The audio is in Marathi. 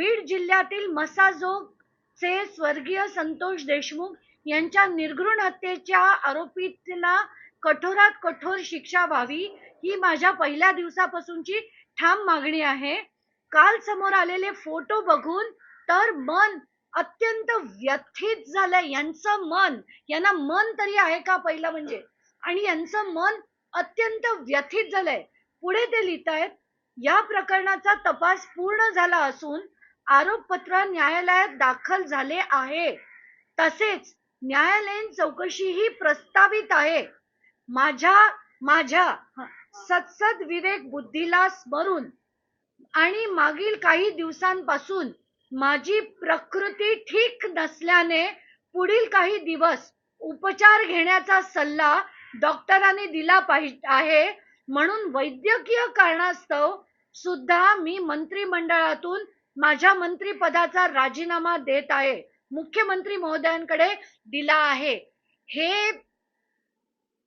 बीड जिल्ह्यातील मसाजोग चे स्वर्गीय संतोष देशमुख यांच्या निर्घृण हत्येच्या आरोपीला कठोरात कठोर शिक्षा व्हावी ही माझ्या पहिल्या दिवसापासूनची ठाम मागणी आहे. काल समोर आलेले फोटो बघून तर मन अत्यंत व्यथित झालंय. यांचं मन यांना मन तरी आहे का पहिलं म्हणजे? आणि यांचं मन अत्यंत व्यथित झालंय. पुढे ते लिहितायत या प्रकरणाचा तपास पूर्ण झाला असून आरोपपत्र न्यायालयात दाखल झाले आहे. तसेच न्यायालयीन चौकशीही प्रस्तावित आहे. माझ्या माझ्या सत्सद विवेक बुद्धीला स्मरून आणि मागील काही दिवसांपासून माझी प्रकृती ठीक नसल्याने पुढील काही दिवस उपचार घेण्याचा सल्ला डॉक्टरांनी दिला पाहिजे आहे. म्हणून वैद्यकीय कारणास्तव सुद्धा मी मंत्रिमंडळातून माझ्या मंत्रीपदाचा राजीनामा देत आहे. मुख्यमंत्री महोदयांकडे दिला आहे. हे